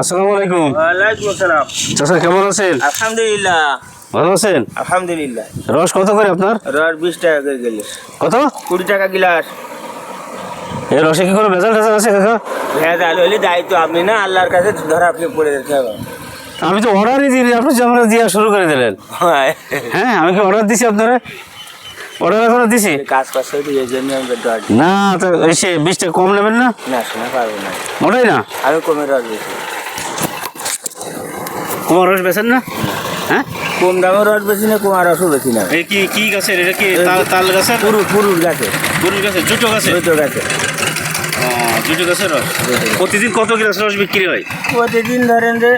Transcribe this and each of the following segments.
আসসালামু আলাইকুম। ওয়ালাইকুম আসসালাম। চাচা কেমন আছেন? আলহামদুলিল্লাহ। ভালো আছেন? আলহামদুলিল্লাহ। রস কত করে আপনার? রস বিশ টাকা করে গেলে কত? কুড়ি টাকা গিলাস। এই রসে কি কোনো ভেজাল ভেজাল আছে কাকা? ভেজাল হলে দায়িত্ব আপনি না আল্লাহর কাছে ধরা আপনি পড়ে যেতে হবে আমি তো অর্ডারই দিই আপনি আমরা দিয়া শুরু করে দিলেন। হ্যাঁ। আমি কি অর্ডার দিছি আপনারা? অর্ডার এখনও দিছি? কাজ তো এই জন্য আমি না তো এসে বিশটা কম নেবেন না? না শোনা পারব না। ওটাই না। আমি কমে রস বেশি কুমার রস বেছেন না? হ্যাঁ? কম দামের রস বেশি না কুমার রসও বেশি না। এই কি কি গাছের? এটা কি তাল তাল গাছের? পুরুষ পুরুষ গাছে। গরুর গাছের? জুটো গাছে জুটো গাছে। জুটো গাছের রস? প্রতিদিন কত গ্লাস রস বিক্রি হয়? প্রতিদিন ধরেন যে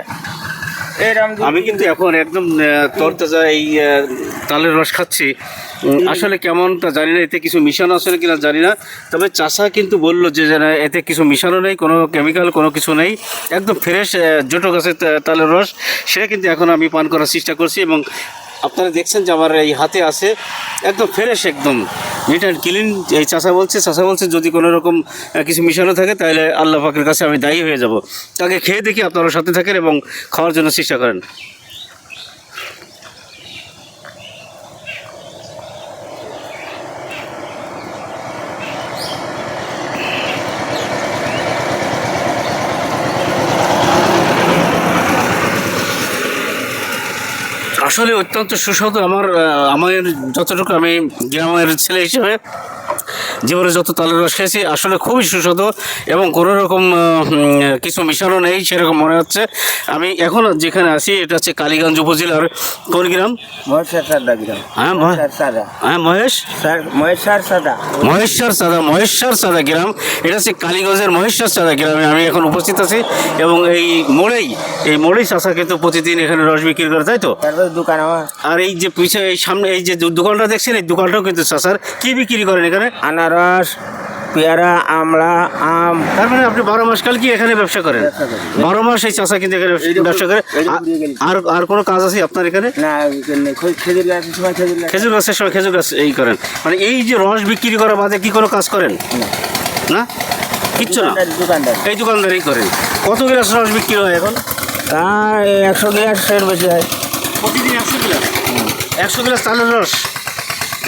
আমি কিন্তু এখন একদম তরতাজা এই তালের রস খাচ্ছি। আসলে কেমন তা জানি না এতে কিছু মিশানো আছে কিনা জানি না। তবে চাষা কিন্তু বলল যে যেন এতে কিছু মিশানো নেই কোনো কেমিক্যাল কোনো কিছু নেই। একদম ফ্রেশ জোটো গাছের তালের রস। সেটা কিন্তু এখন আমি পান করার চেষ্টা করছি এবং আপনারা দেখছেন যে আমার এই হাতে আছে একদম ফ্রেশ একদম নিট অ্যান্ড ক্লিন এই চাষা বলছে চাষা বলছে, যদি কোনো রকম কিছু মিশানো থাকে, তাহলে আল্লাহ পাকের কাছে আমি দায়ী হয়ে যাব। তাকে খেয়ে দেখি, আপনারা সাথে থাকেন এবং খাওয়ার জন্য চেষ্টা করেন। আসলে অত্যন্ত সুস্বাদু। আমার আমার যতটুকু আমি গ্রামের ছেলে হিসেবে জীবনে যত তালের রস খেয়েছি আসলে খুবই সুস্বাদু এবং কোনো রকম কিছু মিশানো নেই সেরকম মনে হচ্ছে। আমি এখন যেখানে আছি এটা হচ্ছে কালীগঞ্জ উপজেলার কোন গ্রাম। হ্যাঁ মহেশ্বর সাদা। হ্যাঁ মহেশ? স্যার মহেশ্বর সাদা। মহেশ্বর সাদা মহেশ্বর সাদা গ্রাম। এটা হচ্ছে কালীগঞ্জের মহেশ্বর সাদা গ্রামে আমি এখন উপস্থিত আছি এবং এই মোড়েই এই মোড়েই চাষা কিন্তু প্রতিদিন এখানে রস বিক্রি করে তাই তো? দোকান আর এই যে পিছিয়ে এই সামনে এই যে দোকানটা দেখছেন এই দোকানটাও কিন্তু চাষার কি বিক্রি করেন? এখানে আনারস পেয়ারা আমলা আম। তার মানে আপনি বারো মাস কাল কি এখানে ব্যবসা করেন? বারো মাস এই চাষা কিন্তু এখানে ব্যবসা করে। আর আর কোনো কাজ আছে আপনার এখানে? এখানে খেজুর গাছের সময় খেজুর গাছ। খেজুর গাছের সময় খেজুর গাছ এই করেন। মানে এই যে রস বিক্রি করা বাদে কি কোনো কাজ করেন? না। কিচ্ছু না? এই দোকানদারি করেন। কত গ্লাস রস বিক্রি হয় এখন? তা একশো গ্লাসের বেশি হয়। প্রতিদিন একশো গ্লাস? একশো গ্লাস তালের রস?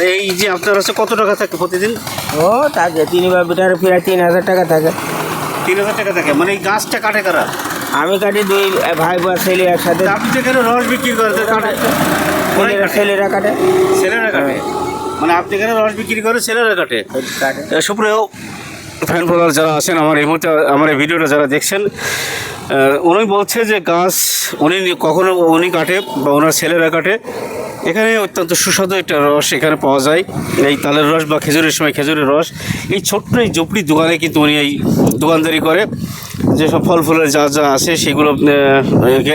এই যে আপনার হচ্ছে কত টাকা থাকে প্রতিদিন? ও থাকে। তিন বা বিটার প্রায় তিন হাজার টাকা থাকে। তিন হাজার টাকা থাকে। মানে এই গাছটা কাটে কারা? আমি কাটি দুই ভাই বা ছেলে একসাথে। আপনি তো এখানে রস বিক্রি করেন তো কাটে ছেলেরা কাটে। ছেলেরা কাটে। কাটে? মানে আপনি এখানে রস বিক্রি করে ছেলেরা কাটে? কাটে। সুপ্রিয় ফ্যান ফলোয়ার যারা আছেন আমার এই মুহূর্তে আমার এই ভিডিওটা যারা দেখছেন উনি বলছে যে গাছ উনি কখনো উনি কাটে বা ওনার ছেলেরা কাটে। এখানে অত্যন্ত সুস্বাদু একটা রস এখানে পাওয়া যায়। এই তালের রস বা খেজুরের সময় খেজুরের রস। এই ছোট্ট এই ঝুপড়ি দোকানে কিন্তু উনি এই দোকানদারি করে। যেসব ফল ফুলের যা যা আছে সেগুলো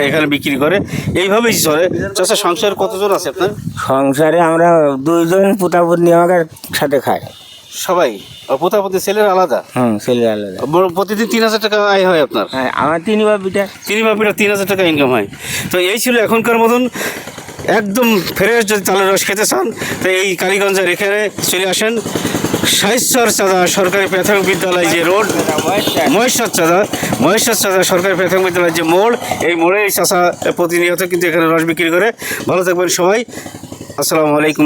এখানে বিক্রি করে। এইভাবেই চলে। চাষা সংসার কতজন আছে আপনার? সংসারে আমরা দুইজন পুতাপুত নিয়ে আমাকে সাথে খাই সবাই? পোতাপতি ছেলের আলাদা? হুম ছেলে আলাদা। প্রতিদিন তিন হাজার টাকা আয় হয় আপনার। হ্যাঁ আমার তিন বা বিটা তিন বাপিটা তিন হাজার টাকা ইনকাম হয়। তো এই ছিল এখনকার মতন। একদম ফ্রেশ যদি তালের রস খেতে চান তো এই কালীগঞ্জের এখানে চলে আসেন। সাহিত্যর চাঁদা সরকারি প্রাথমিক বিদ্যালয় যে রোড মহেশ্বর চাঁদা মহেশ্বর চাঁদা সরকারি প্রাথমিক বিদ্যালয় যে মোড় এই মোড়ে এই চাষা প্রতিনিয়ত কিন্তু এখানে রস বিক্রি করে। ভালো থাকবেন সবাই। আসসালামু আলাইকুম।